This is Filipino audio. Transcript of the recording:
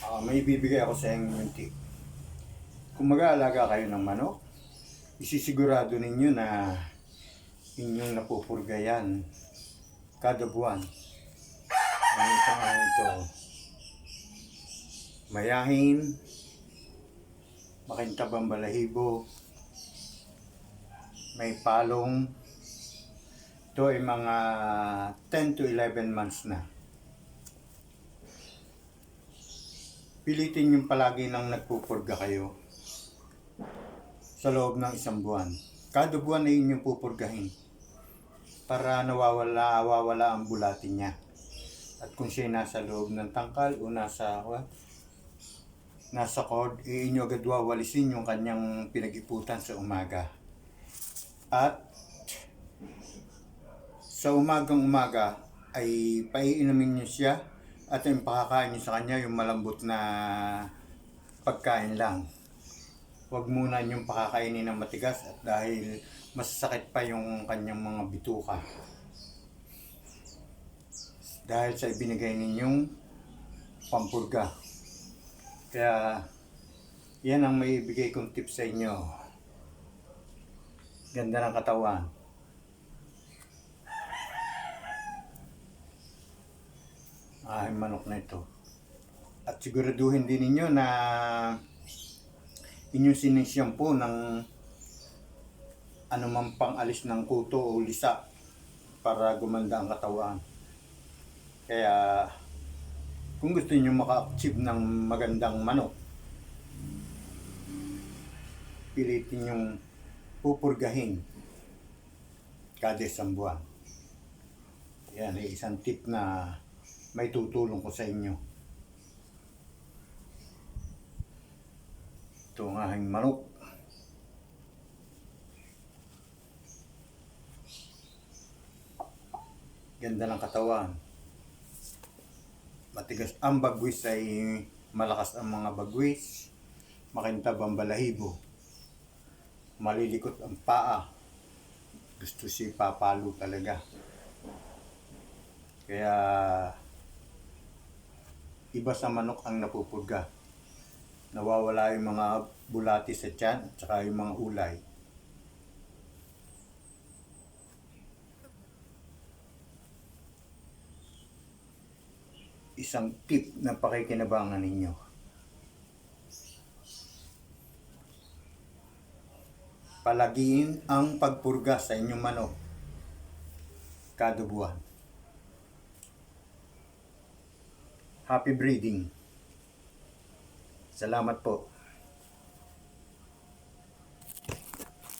Ah, may bibigay ako sa inyo yung tip. Kung mag-aalaga kayo ng manok, isisigurado ninyo na inyong napupurgayan kada buwan. Ang ito nga ito, mayahin, makintabang balahibo, may palong, ito ay mga 10 to 11 months na. Pilitin yung palagi nang nagpupurga kayo sa loob ng isang buwan. Kada buwan ay inyong pupurgahin para nawawala, nawawala ang bulati niya. At kung siya nasa loob ng tangkal o nasa what, nasa cord, eh, inyo agad wawalisin yung kanyang pinag-iputan sa umaga. At sa umagang umaga ay paiinumin niyo siya at yung pakakain niyo sa kanya yung malambot na pagkain lang. Huwag muna niyong pakakainin ng matigas at dahil masasakit pa yung kanyang mga bituka. Dahil sa ibinigay ninyong pampurga. Kaya yan ang may ibigay kong tips sa inyo. Ganda ng katawan. Yung manok na ito. At siguraduhin din ninyo na inyong sinisyampoo ng anumang pang-alis ng kuto o lisa para gumanda ang katawan. Kaya kung gusto niyo maka-achieve ng magandang manok, pilitin yung pupurgahin kada isang buwan. Yan ay isang tip na may tutulong ko sa inyo. Ito ang aking manok. Ganda ng katawan. Matigas ang bagwis ay malakas ang mga bagwis. Makintab ang balahibo. Malilikot ang paa. Gusto si papalo talaga. Kaya iba sa manok ang napupurga. Nawawala yung mga bulati sa tiyan at saka yung mga ulay. Isang tip na pakikinabangan ninyo. Palagiin ang pagpurga sa inyong manok kada buwan. Happy breeding. Salamat po.